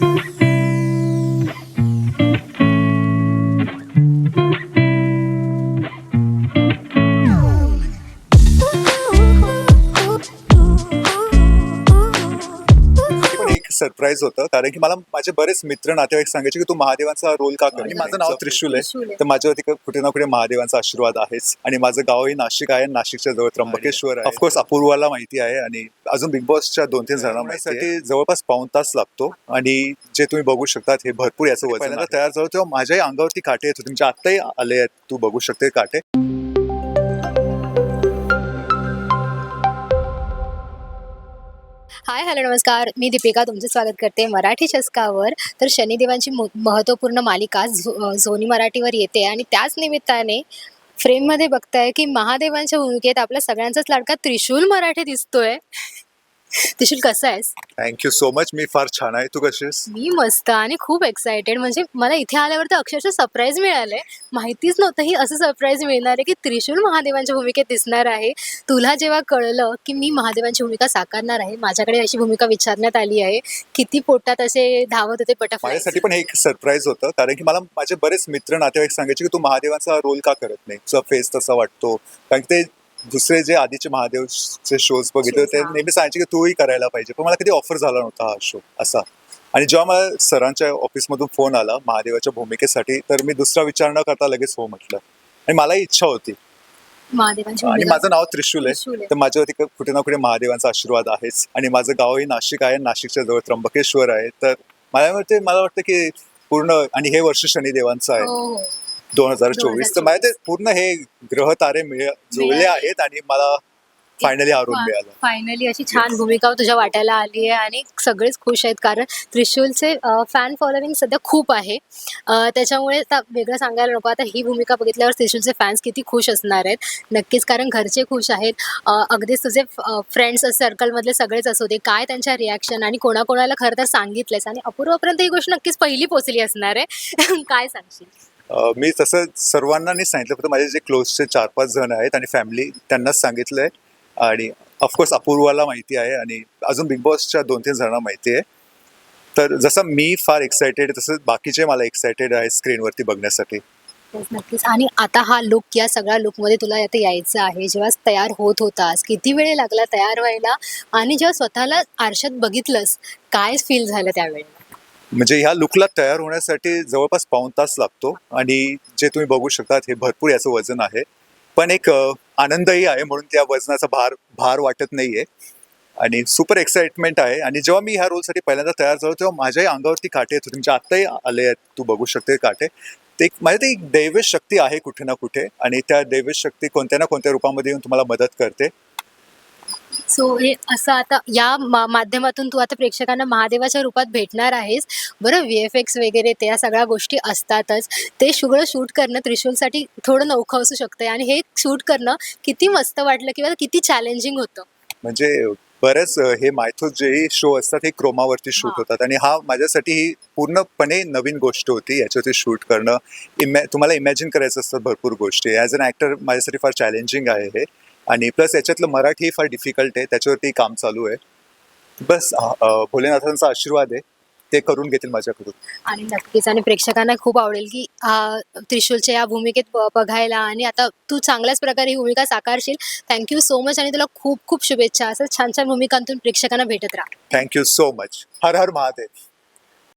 Thank you. Surprise होतं. कारण की मला माझे बरेच मित्र नातेवाईक सांगायचे की तू महादेवांचा रोल का कर आणि माझं नाव त्रिशूल आहे. तर माझ्यावरती कुठे ना कुठे महादेवांचा आशीर्वाद आहेच. आणि माझं गावही नाशिक आहे. नाशिकच्या जवळ त्र्यंबकेश्वर आहे. ऑफकोर्स अपूर्वाला माहिती आहे. आणि अजून बिग बॉसच्या दोन तीन आहे. जवळपास पाऊन तास लागतो. आणि जे तुम्ही बघू शकतात हे भरपूर याचं वजन तयार झालं तेव्हा माझ्याही अंगावरती काटे येत होते. म्हणजे आत्ताही आले आहेत. तू बघू शकते काटे. हॅलो नमस्कार. मी दीपिका तुमचं स्वागत करते मराठी शस्कावर तर शनिदेवांची महत्त्वपूर्ण मालिका झो झोनी मराठीवर येते आणि त्याच निमित्ताने फ्रेममध्ये बघताय की महादेवांच्या भूमिकेत आपल्या सगळ्यांचाच लाडका त्रिशूल मराठी दिसतोय. त्रिशूल कसा आहेस? थँक्यू सो मच मी फार छान आहे. तू कशी आहेस? मी मस्त आणि खूप एक्सायटेड म्हणजे मला इथे आल्यावर तर अक्षरशः सरप्राईज मिळालंय. माहितीच नव्हतं ही असं सरप्राईज मिळणार आहे की त्रिशूल महादेवांच्या भूमिकेत दिसणार आहे. तुला जेव्हा कळलं की मी महादेवांची भूमिका साकारणार आहे माझ्याकडे अशी भूमिका विचारण्यात आली आहे किती पोटात असे धावत होते बटरफ्लाय माझ्यासाठी पण हे एक सरप्राईज होतं. कारण की मला माझे बरेच मित्र नातेवाईक सांगायचे की तू महादेवांचा रोल का करत नाही? तुझा फेस तसा वाटतो. कारण की ते दुसरे जे आधीचे महादेवचे शोज बघितले ते. नेहमी सांगायचे की तूही करायला पाहिजे. पण मला कधी ऑफर झाला नव्हता हा शो असा. आणि जेव्हा मला सरांच्या ऑफिसमधून फोन आला महादेवाच्या भूमिकेसाठी तर मी दुसरा विचार न करता लगेच हो म्हटलं. आणि मलाही इच्छा होती. आणि माझं नाव त्रिशूल आहे. तर माझ्यावरती कुठे ना कुठे महादेवांचा आशीर्वाद आहेच. आणि माझं गावही नाशिक आहे. नाशिकच्या जवळ त्र्यंबकेश्वर आहे. तर मला मला वाटतं की पूर्ण आणि हे वर्ष शनिदेवांचं आहे. हो हो. दोन हजार चोवीस तर माझ्या ते पूर्ण हे ग्रह तारे मिळ- जुळले. आहेत आणि मला फायनली रोल मिळाला. फायनली अशी छान भूमिका तुझ्या वाट्याला आली आहे आणि सगळेच खुश आहेत कारण त्रिशूलचे फॅन फॉलोविंग सध्या खूप आहे. अ, त्याच्यामुळे आता वेगळं सांगायला नको. आता ही भूमिका बघितल्यावर त्रिशूलचे फॅन्स किती खुश असणार आहेत. नक्कीच कारण घरचे खुश आहेत. अ, अगदीच तुझे फ्रेंड्स सर्कलमधले सगळेच असू दे काय त्यांच्या रिॲक्शन आणि कोणाकोणाला खरं तर सांगितलंयस आणि अपूर्वपर्यंत ही गोष्ट नक्कीच पहिली पोचली असणार आहे. काय सांगशील? मी तसं सर्वांना नाही सांगितलं फक्त माझे जे क्लोजचे चार पाच जण आहेत आणि फॅमिली त्यांनाच सांगितलंय. आणि ऑफकोर्स अपूर्वाला माहिती आहे आणि अजून बिग बॉसच्या दोन तीन जणांना माहिती आहे. तर जसं मी फार एक्सायटेड तसं बाकीचे मला एक्सायटेड आहे स्क्रीनवरती बघण्यासाठी. नक्कीच. आणि आता हा लुक या सगळ्या लुकमध्ये तुला आता यायचं आहे. जेव्हा तयार होत होतास किती वेळ लागला तयार व्हायला? आणि जेव्हा स्वतःला आरशात बघितलंस काय फील झालं त्यावेळेला? म्हणजे ह्या लुकला तयार होण्यासाठी जवळपास पाऊण तास लागतो आणि जे तुम्ही बघू शकतात हे भरपूर याचं वजन आहे. पण एक आनंदही आहे म्हणून त्या वजनाचा भार भार वाटत नाहीये. आणि सुपर एक्साइटमेंट आहे. आणि जेव्हा मी ह्या रोलसाठी पहिल्यांदा तयार झालो तेव्हा माझ्याही अंगावरती काटे येत होते. म्हणजे आत्ताही आले आहेत. तू बघू शकते काटे. ते एक माझ्या ते एक दैवेश शक्ती आहे कुठे ना कुठे. आणि त्या दैवेश शक्ती कोणत्या ना कोणत्या रूपामध्ये येऊन तुम्हाला मदत करते. सो हे असं आता या मा माध्यमातून तू आता प्रेक्षकांना महादेवाच्या रूपात भेटणार आहेस. बरं व्ही एफ एक्स वगैरे त्या सगळ्या गोष्टी असतातच. ते सगळं शूट करणं त्रिशूलसाठी थोडं नौखं असू शकतं आणि हे शूट करणं किती मस्त वाटलं किंवा किती चॅलेंजिंग होतं? म्हणजे बरेच हे मायथोस जेही शो असतात हे क्रोमावरती शूट. होतात. आणि हा माझ्यासाठी ही पूर्णपणे नवीन गोष्ट होती याच्यावरती शूट करणं. इमॅ तुम्हाला इमॅजिन करायचं असतात भरपूर गोष्टी. ॲज अन ॲक्टर माझ्यासाठी फार चॅलेंजिंग आहे हे. आणि प्लस याच्यातलं मराठी फार डिफिकल्ट आहे त्याच्यावरती काम चालू आहे. बस भोलेनाथांचा आशीर्वाद आहे ते करून घेतील माझ्याकडून. आणि नक्कीच आणि प्रेक्षकांना खूप आवडेल की त्रिशूलच्या या भूमिकेत बघायला आणि आता तू चांगल्याच प्रकारे ही भूमिका साकारशील. थँक्यू सो मच आणि तुला खूप खूप शुभेच्छा. असं छान छान भूमिकांतून प्रेक्षकांना भेटत राहा. थँक्यू सो मच हर हर महादेव.